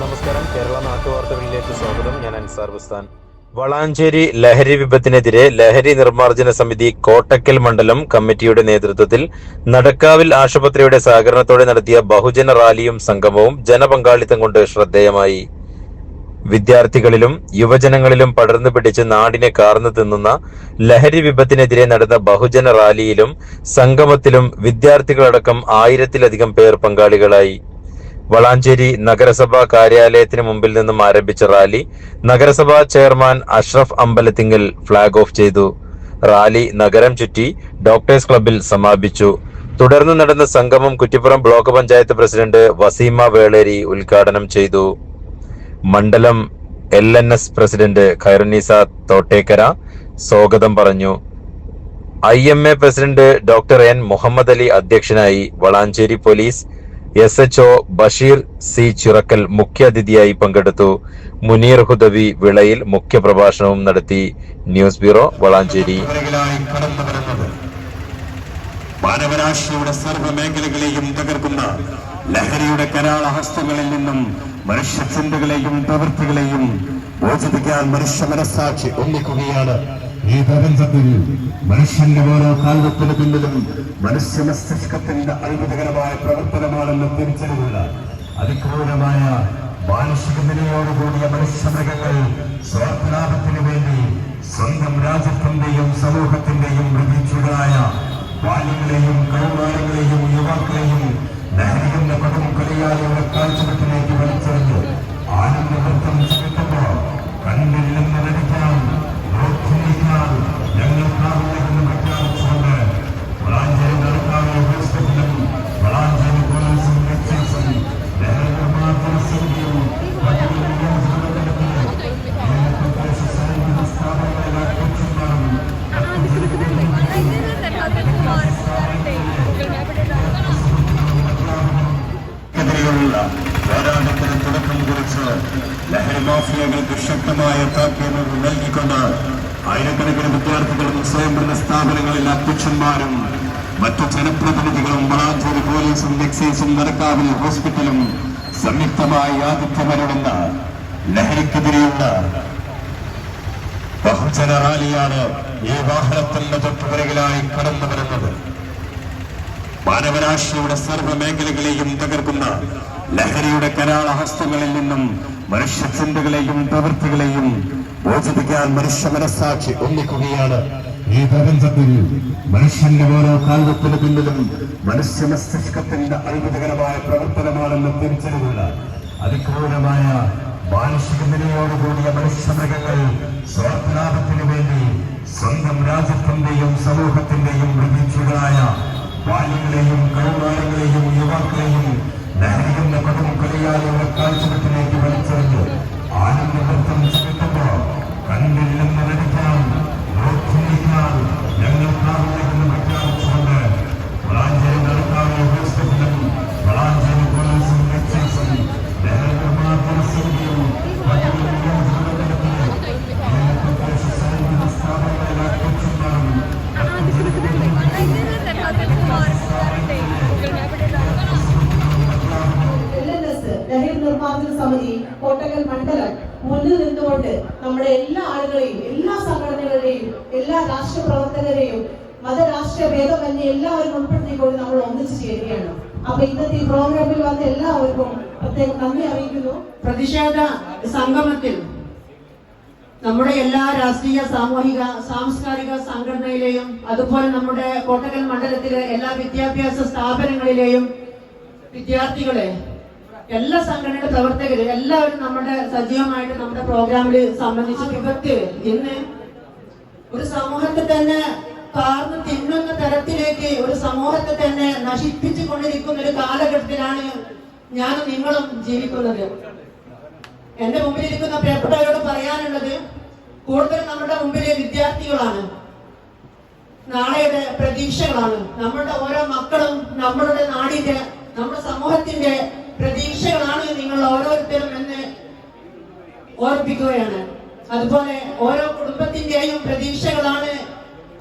നമസ്കാരം. കേരള നാട്ടുവാർത്തകളിലേക്ക് സ്വാഗതം. ഞാൻ അൻസാർ ബുസ്താൻ. വളാഞ്ചേരി ലഹരി വിപത്തിനെതിരെ ലഹരി നിർമ്മാർജന സമിതി കോട്ടക്കൽ മണ്ഡലം കമ്മിറ്റിയുടെ നേതൃത്വത്തിൽ നടക്കാവിൽ ആശുപത്രിയുടെ സഹകരണത്തോടെ നടത്തിയ ബഹുജന റാലിയും സംഗമവും ജനപങ്കാളിത്തം കൊണ്ട് ശ്രദ്ധേയമായി. വിദ്യാർത്ഥികളിലും യുവജനങ്ങളിലും പടർന്നു പിടിച്ച് നാടിനെ കാർന്നു തിന്നുന്ന ലഹരി വിപത്തിനെതിരെ നടന്ന ബഹുജന റാലിയിലും സംഗമത്തിലും വിദ്യാർത്ഥികളടക്കം ആയിരത്തിലധികം പേർ പങ്കാളികളായി. വളാഞ്ചേരി നഗരസഭാ കാര്യാലയത്തിന് മുമ്പിൽ നിന്നും ആരംഭിച്ച റാലി നഗരസഭാ chairman Ashraf Ambalathingal flag off ചെയ്തു. റാലി നഗരം ചുറ്റി ഡോക്ടേഴ്സ് ക്ലബിൽ സമാപിച്ചു. തുടർന്ന് നടന്ന സംഗമം കുറ്റിപ്പുറം ബ്ലോക്ക് പഞ്ചായത്ത് പ്രസിഡന്റ് വസീമ വേളേരി ഉദ്ഘാടനം ചെയ്തു. മണ്ഡലം L N S president Khairunnisa Thottekkara സ്വാഗതം പറഞ്ഞു. I M A president doctor N Muhammad Ali അധ്യക്ഷനായി Valanchery police S H O Basheer C Chirakkal മുഖ്യാതിഥിയായി പങ്കെടുത്തു. മുനീർ ഹുദവി വിളയിൽ മുഖ്യപ്രഭാഷണവും നടത്തി. News bureau Valanchery. മാനവരാശിയുടെ സർവ തകർക്കുന്ന ലഹരിയുടെ കരാളഹസ്തങ്ങളിൽ നിന്നും മനുഷ്യ ചിന്തകളെയും പ്രവൃത്തികളെയും മോചിപ്പിക്കാൻ മനുഷ്യ മനസ്സാക്ഷി ഒന്നിക്കുകയാണ് ഈ പ്രപഞ്ചത്തിൽ മനുഷ്യന്റെ ഓരോ കാലത്തിന് പിന്നിലും മനുഷ്യ മസ്തിഷ്കത്തിന്റെ അത്ഭുതകരമായ പ്രവർത്തനമാണെന്ന് തിരിച്ചറിവുള്ള അതിക്രൂരമായ മാനുഷിക നിലയോടുകൂടിയ മനുഷ്യമൃഗങ്ങൾ സ്വാർത്ഥലാഭത്തിനു വേണ്ടി സ്വന്തം രാജ്യത്തിന്റെയും സമൂഹത്തിന്റെയും പ്രതീക്ഷകളായ ബാല്യങ്ങളെയും കൗമാരങ്ങളെയും യുവാക്കളെയും ലഹരിക്കുന്ന കൊടും കളിയാളിയുടെ കാഴ്ചവെട്ടിലേക്ക് വലിച്ചെറിഞ്ഞ് ആനന്ദവൃത്തം ചെലുത്തുമ്പോൾ കണ്ണിൽ പോരാട്ടത്തിന് തുടക്കം കുറിച്ച് ലഹരി മാഫിയകൾക്ക് ശക്തമായ താക്കീത് നൽകിക്കൊണ്ട് ആയിരക്കണക്കിന് വിദ്യാർത്ഥികളും സ്വയംഭരണ സ്ഥാപനങ്ങളിലെ അധ്യക്ഷന്മാരും മറ്റു ജനപ്രതിനിധികളും വളാഞ്ചേരി പോലീസും എക്സൈസും നടക്കാവിൽ ഹോസ്പിറ്റലും സംയുക്തമായി ആതിഥ്യമരുളുന്ന ലഹരിക്കെതിരെയുള്ള ബഹുജന റാലിയാണ് ഈ വാഹനത്തിന്റെ തൊട്ടുപുറകിലായി കടന്നു വരുന്നത്. മാനവരാശിയുടെ സർവ മേഖലകളെയും തകർക്കുന്ന ലഹരിയുടെ കരാള ഹസ്തങ്ങളിൽ നിന്നും മനുഷ്യ ചിന്തകളെയും പ്രവൃത്തികളെയും മോചിപ്പിക്കാൻ മനുഷ്യ മനസ്സാക്ഷി ഒന്നിക്കുകയാണ്. ഈ പ്രപഞ്ചത്തിൽ മനുഷ്യന്റെ ഓരോ കാലത്തിന് പിന്നിലും മനുഷ്യ മസ്തിഷ്കത്തിന്റെ അത്ഭുതകരമായ പ്രവർത്തനമാണെന്ന് തിരിച്ചറിവുള്ള അതിക്രൂരമായ മാനുഷിക നിലയോടുകൂടിയ മനുഷ്യമൃഗങ്ങൾ സ്വാർത്ഥലാഭത്തിനു വേണ്ടി സ്വന്തം രാജ്യത്തിന്റെയും സമൂഹത്തിന്റെയും പ്രതീക്ഷകളായ ബാല്യങ്ങളെയും കൗമാരങ്ങളെയും യുവാക്കളെയും ലഹരിയെന്ന പദം കളിയായ കാഴ്ചവെട്ടിലേക്ക് വലിച്ചെറിഞ്ഞ് ആനന്ദ നൃത്തം കണ്ണിൽ നിർമ്മാർജന സമിതി കോട്ടകൽ മണ്ഡലം മുന്നിൽ നിന്നുകൊണ്ട് നമ്മുടെ എല്ലാ ആളുകളെയും എല്ലാ സംഘടനകളുടെയും എല്ലാ രാഷ്ട്രീയ പ്രവർത്തകരെയും മതരാഷ്ട്രീയ ഭേദമന്യേ എല്ലാവരും ഉൾപ്പെടുത്തിക്കൊണ്ട് നമ്മൾ ഒന്നിച്ചു ചേരുകയാണ്. അപ്പൊ ഇന്നത്തെ പ്രോഗ്രാമിൽ വന്ന എല്ലാവർക്കും പ്രത്യേകം നന്ദി അറിയിക്കുന്നു. പ്രതിഷേധ സംഗമത്തിൽ നമ്മുടെ എല്ലാ രാഷ്ട്രീയ സാമൂഹിക സാംസ്കാരിക സംഘടനയിലെയും അതുപോലെ നമ്മുടെ കോട്ടകൽ മണ്ഡലത്തിലെ എല്ലാ വിദ്യാഭ്യാസ സ്ഥാപനങ്ങളിലെയും വിദ്യാർത്ഥികളെ എല്ലാ സംഘടനയുടെ പ്രവർത്തകര് എല്ലാവരും നമ്മുടെ സജീവമായിട്ട് നമ്മുടെ പ്രോഗ്രാമിൽ സംബന്ധിച്ച് വിപത്ത് ഇന്ന് ഒരു സമൂഹത്തെ തന്നെ കാർന്ന് തിന്നുന്ന തരത്തിലേക്ക് ഒരു സമൂഹത്തെ തന്നെ നശിപ്പിച്ചു കൊണ്ടിരിക്കുന്ന ഒരു കാലഘട്ടത്തിലാണ് ഞാനും നിങ്ങളും ജീവിക്കുന്നത്. എന്റെ മുമ്പിലിരിക്കുന്ന പ്രിയപ്പെട്ടവരോട് പറയാനുള്ളത് കൂടുതൽ നമ്മുടെ മുമ്പിലെ വിദ്യാർത്ഥികളാണ്. നാളെയുടെ പ്രതീക്ഷകളാണ്. നമ്മളുടെ ഓരോ മക്കളും നമ്മളുടെ നാടിന്റെ നമ്മുടെ സമൂഹത്തിന്റെ പ്രതീക്ഷകളാണ് നിങ്ങൾ ഓരോരുത്തരും എന്ന് ഓർപ്പിക്കുകയാണ്. അതുപോലെ ഓരോ കുടുംബത്തിന്റെയും പ്രതീക്ഷകളാണ്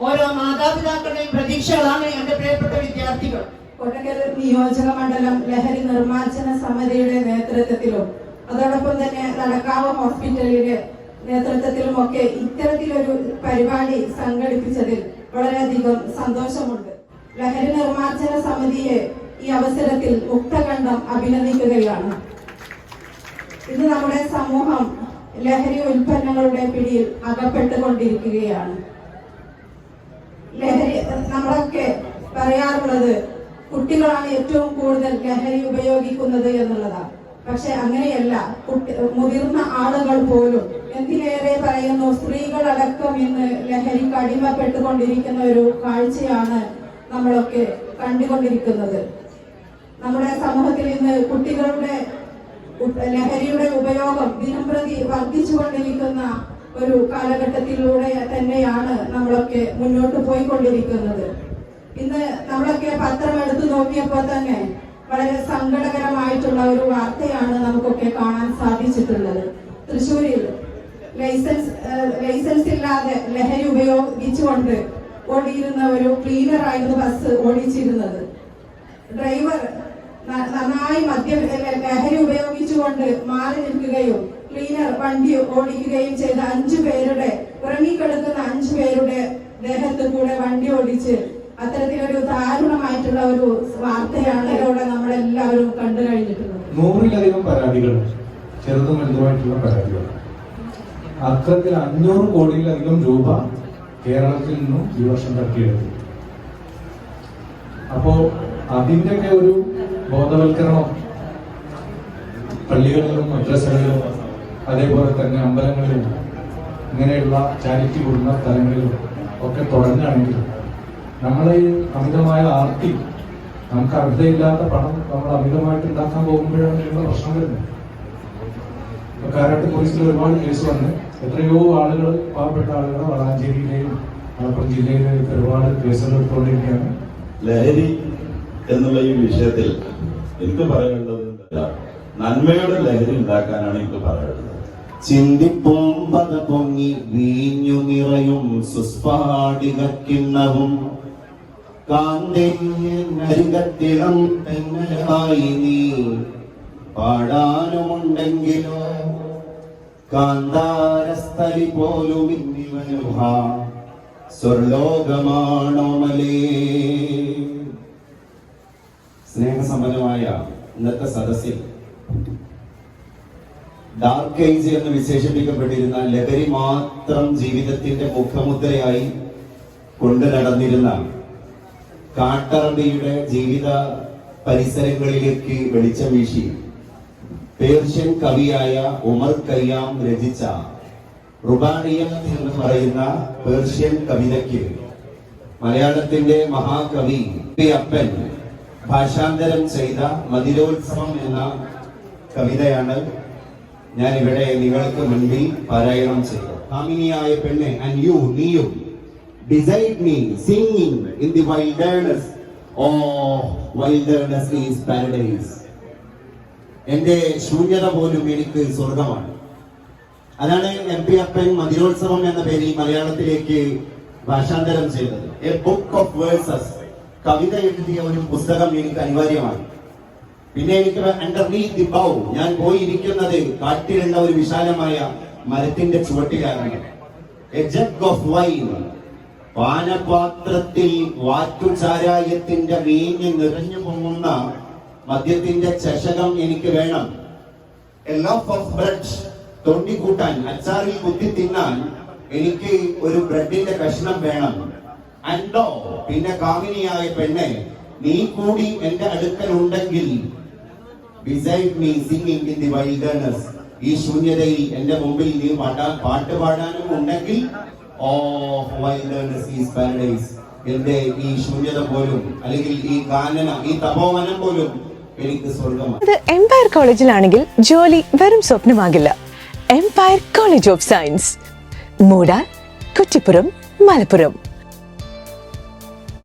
ഓരോ മാതാപിതാക്കളുടെയും പ്രതീക്ഷകളാണ് എന്റെ പ്രിയപ്പെട്ട വിദ്യാർത്ഥികൾ. കൊട്ടക്കൽ നിയോജക മണ്ഡലം ലഹരി നിർമ്മാർജന സമിതിയുടെ നേതൃത്വത്തിലും അതോടൊപ്പം തന്നെ നടക്കാവ് ഹോസ്പിറ്റലിന്റെ നേതൃത്വത്തിലും ഒക്കെ ഇത്തരത്തിലൊരു പരിപാടി സംഘടിപ്പിച്ചതിൽ വളരെയധികം സന്തോഷമുണ്ട്. ലഹരി നിർമ്മാർജന സമിതിയെ ഈ അവസരത്തിൽ മുക്തകണ്ഠം അഭിനന്ദിക്കുകയാണ്. ഇന്ന് നമ്മുടെ സമൂഹം ലഹരി ഉൽപ്പന്നങ്ങളുടെ പിടിയിൽ അകപ്പെട്ടുകൊണ്ടിരിക്കുകയാണ്. ലഹരി നമ്മളൊക്കെ പറയാറുള്ളത് കുട്ടികളാണ് ഏറ്റവും കൂടുതൽ ലഹരി ഉപയോഗിക്കുന്നത് എന്നുള്ളതാണ്. പക്ഷെ അങ്ങനെയല്ല കുട്ടി മുതിർന്ന ആളുകൾ പോലും എന്തിനേറെ പറയുന്നു സ്ത്രീകളടക്കം ഇന്ന് ലഹരിക്ക് അടിമപ്പെട്ടുകൊണ്ടിരിക്കുന്ന ഒരു കാഴ്ചയാണ് നമ്മളൊക്കെ കണ്ടുകൊണ്ടിരിക്കുന്നത്. നമ്മുടെ സമൂഹത്തിൽ ഇന്ന് കുട്ടികളുടെ ലഹരിയുടെ ഉപയോഗം ദിനംപ്രതി വർദ്ധിച്ചുകൊണ്ടിരിക്കുന്ന ഒരു കാലഘട്ടത്തിലൂടെ തന്നെയാണ് നമ്മളൊക്കെ മുന്നോട്ട് പോയിക്കൊണ്ടിരിക്കുന്നത്. ഇന്ന് നമ്മളൊക്കെ പത്രം എടുത്തു നോക്കിയപ്പോൾ തന്നെ വളരെ സങ്കടകരമായിട്ടുള്ള ഒരു വാർത്തയാണ് നമുക്കൊക്കെ കാണാൻ സാധിച്ചിട്ടുള്ളത്. തൃശ്ശൂരിൽ ലൈസൻസ് ലൈസൻസ് ഇല്ലാതെ ലഹരി ഉപയോഗിച്ചുകൊണ്ട് ഓടിയിരുന്ന ഒരു ക്ലീനർ ആയിരുന്നു ബസ് ഓടിച്ചിരുന്നത്. ഡ്രൈവർ നന്നായി മദ്യം ലഹരി ഉപയോഗിച്ചുകൊണ്ട് മാറി നിൽക്കുകയും ക്ലീനർ വണ്ടി ഓടിക്കുകയും ചെയ്ത അഞ്ചു പേരുടെ ഉറങ്ങിക്കിടക്കുന്ന അഞ്ചു പേരുടെ ദേഹത്ത് കൂടെ വണ്ടി ഓടിച്ച് അത്തരത്തിലൊരു ദാരുണമായിട്ടുള്ള ഒരു വാർത്തയാണ് ഇതോടെ നമ്മളെല്ലാവരും കണ്ടു കഴിഞ്ഞിട്ടുള്ളത്. നൂറിലധികം പരാതികൾ ചെറുതും വലുതുമായിട്ടുള്ള പരാതികൾ. അത്തരത്തിൽ അഞ്ഞൂറ് കോടിയിലധികം രൂപ കേരളത്തിൽ നിന്നും ഈ വർഷം തട്ടിയെടുത്തു. അപ്പോ അതിന്റെയൊക്കെ ഒരു ബോധവൽക്കരണം. പള്ളികളിലും മദ്രസകളിലും അതേപോലെ തന്നെ അമ്പലങ്ങളിലും ഇങ്ങനെയുള്ള ചാരിറ്റി കൂടുന്ന സ്ഥലങ്ങളിലും ഒക്കെ തുടങ്ങുകയാണെങ്കിൽ നമ്മളെ അമിതമായ ആർത്തി നമുക്ക് അർഹതയില്ലാത്ത പണം നമ്മൾ അമിതമായിട്ട് ഉണ്ടാക്കാൻ പോകുമ്പോഴാണ് ഇതിനുള്ള പ്രശ്നം വരുന്നത്. ഇപ്പൊ കാരാട്ട് പോലീസിൽ ഒരുപാട് കേസ് വന്ന് എത്രയോ ആളുകൾ പാവപ്പെട്ട ആളുകൾ വളാഞ്ചേരിയിലെയും മലപ്പുറം ജില്ലയിലെയും ഒരുപാട് കേസുകൾ എടുത്തുകൊണ്ടിരിക്കുകയാണ് ലഹരി എന്നുള്ള ഈ വിഷയത്തിൽ എനിക്ക് പറയാനുള്ളത്? നന്മയുടെ ലഹരി ഉണ്ടാക്കാനാണ് എനിക്ക് പറയാനുള്ളത് പത പൊങ്ങി വീഞ്ഞു നിറയും സുസ്ഫാടികക്കിണ്ണവും കാന്തരികത്തിളം തെങ്ങലായി നീ പാടാനുമുണ്ടെങ്കിലോ? കാന്താരസ്ഥലി പോലും ഇന്നിവനുഹ സ്വർലോകമാണോ മലേ സ്നേഹസമ്പന്നമായ ഇന്നത്തെ സദസ്സിൽ ഡാർക്ക് ഏജ് എന്ന് വിശേഷിപ്പിക്കപ്പെട്ടിരുന്ന ലഹരി മാത്രം ജീവിതത്തിന്റെ മുഖമുദ്രയായി കൊണ്ടു നടന്നിരുന്ന കാട്ടറബിയുടെ ജീവിത പരിസരങ്ങളിലേക്ക് വെളിച്ചം വീശി പേർഷ്യൻ കവിയായ ഉമർ കയ്യാം രചിച്ച റുബാനിയ എന്ന് പറയുന്ന പേർഷ്യൻ കവിതയ്ക്ക് മലയാളത്തിന്റെ മഹാകവി അപ്പൻ ഭാഷാന്തരം ചെയ്ത മതിരോത്സവം എന്ന കവിതയാണ് ഞാൻ ഇവിടെ നിങ്ങൾക്ക് മുൻപിൽ പാരായണം ചെയ്തത്. കാമിനിയായ പെണ്ണെ ആൻഡ് യു നീയും beside me singing in the wilderness oh wilderness is paradise എന്റെ ശൂന്യത പോലും എനിക്ക് സ്വർഗമാണ്. അതാണ് എം പി അപ്പൻ മതിരോത്സവം എന്ന പേരിൽ മലയാളത്തിലേക്ക് ഭാഷാന്തരം ചെയ്തത്. എ ബുക്ക് ഓഫ് വേഴ്സസ് കവിത എഴുതിയ ഒരു പുസ്തകം എനിക്ക് അനിവാര്യമാണ്. പിന്നെ എനിക്ക് അണ്ടർനീത്ത് ദി ബൗ ഞാൻ പോയിരിക്കുന്നത് കാട്ടിലുള്ള ഒരു വിശാലമായ മരത്തിന്റെ ചുവട്ടിലാണ്. എ ജഗ് ഓഫ് വൈൻ പാനപാത്രത്തിൽ വാറ്റുചാരായത്തിന്റെ വീഞ്ഞ് നിറഞ്ഞു പൊങ്ങുന്ന മദ്യത്തിന്റെ ചഷകം എനിക്ക് വേണം. എ ഓഫ് ബ്രെഡ് തൊണ്ടിക്കൂട്ടാൻ അച്ചാറിൽ കുത്തി തിന്നാൻ എനിക്ക് ഒരു ബ്രെഡിന്റെ കഷ്ണം വേണം. അണ്ടോ? പിന്നെ കാമിനിയായ പെണ്ണെ നീ കൂടി എന്റെ അടുക്കൽ ഉണ്ടെങ്കിൽ beside me singing in the wilderness ഈ ശൂന്യതയിൽ എന്റെ മുമ്പിൽ നീ പാടാൻ പാട്ട് പാടാനും ഉണ്ടെങ്കിൽ ഓ വൈൽഡർനെസ് ഈസ് പാരഡൈസ് എന്റെ ഈ ശൂന്യത പോലും അല്ലെങ്കിൽ ഈ ഗാനന ഈ തപോവനം പോലും എനിക്ക് സ്വർഗമാണ്. അത് എംപയർ കോളേജിലാണെങ്കിൽ ജോലി വെറും സ്വപ്നമാകില്ല. Empire college of science Moodal Kuttippuram Malappuram.